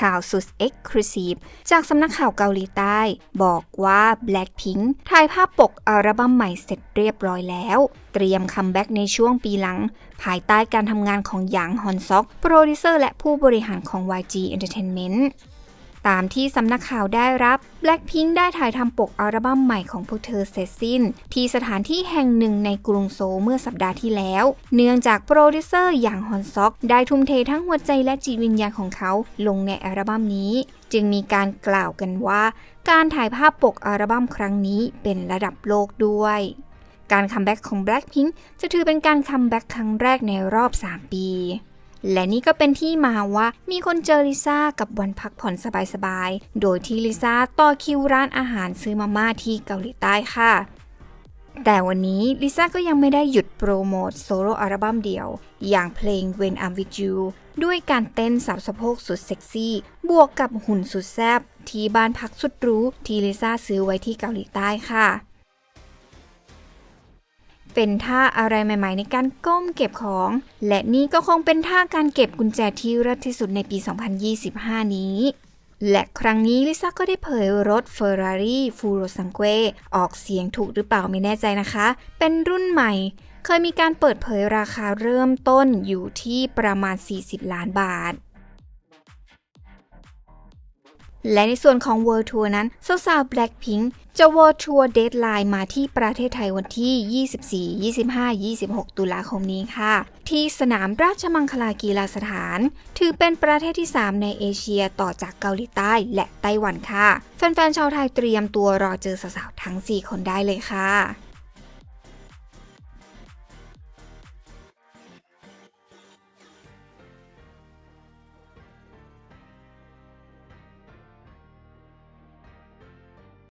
ข่าวสุด Exclusive จากสำนักข่าวเกาหลีใต้ บอกว่า Blackpink ถ่ายภาพปกอัลบั้มใหม่เสร็จเรียบร้อยแล้ว เตรียมคัมแบ็กในช่วงปีหลัง ภายใต้การทำงานของหยางฮอนซอก โปรดิวเซอร์และผู้บริหารของ YG Entertainment ตามที่สำนักข่าวได้รับ Blackpink ได้ถ่ายทำปกอัลบั้มใหม่ของพวกเธอเสร็จสิ้น ที่สถานที่แห่งหนึ่งในกรุงโซลเมื่อสัปดาห์ที่แล้ว เนื่องจากโปรดิวเซอร์อย่างฮอนซอกได้ทุ่มเททั้งหัวใจและจิตวิญญาณของเขาลงในอัลบั้มนี้ จึงมีการกล่าวกันว่า การถ่ายภาพปกอัลบั้มครั้งนี้เป็นระดับโลกด้วยการคัมแบ็กของ Blackpink จะถือเป็นการคัมแบ็กครั้งแรกในรอบ 3 ปี และนี่ก็เป็นที่มาว่ามีคนเจอลิซ่ากับวันพักผ่อนสบายๆ โดยที่ลิซ่าต่อคิวร้านอาหารซื้อมาม่าที่เกาหลีใต้ค่ะ แต่วันนี้ลิซ่าก็ยังไม่ได้หยุดโปรโมทโซโล่อัลบั้มเดียว อย่างเพลง When I'm With You ด้วยการเต้นสับสะโพกสุดเซ็กซี่ บวกกับหุ่นสุดแซบที่บ้านพักสุดหรูที่ลิซ่าซื้อไว้ที่เกาหลีใต้ค่ะ เป็นท่าอะไรใหม่ ๆ ในการก้มเก็บของ และนี่ก็คงเป็นท่าการเก็บกุญแจที่เลิศที่สุดในปี 2025 นี้ และครั้งนี้ลิซ่าก็ได้เผยรถ Ferrari f u r o s a n g u e ออกเสียงถูกหรือเปล่าไม่แน่ใจนะคะ เป็นรุ่นใหม่ เคยมีการเปิดเผยราคาเริ่มต้นอยู่ที่ประมาณ 40 ล้านบาท และในส่วนของ World Tour นั้นสาวๆ Blackpink จะ World Tour Deadline มาที่ประเทศไทยวันที่ 24 25 26 ตุลาคมนี้ค่ะ ที่สนามราชมังคลากีฬาสถาน ถือเป็นประเทศที่ 3 ในเอเชียต่อจากเกาหลีใต้และไต้หวันค่ะ แฟนๆ ชาวไทยเตรียมตัวรอเจอสาวๆ ทั้ง 4 คนได้เลยค่ะ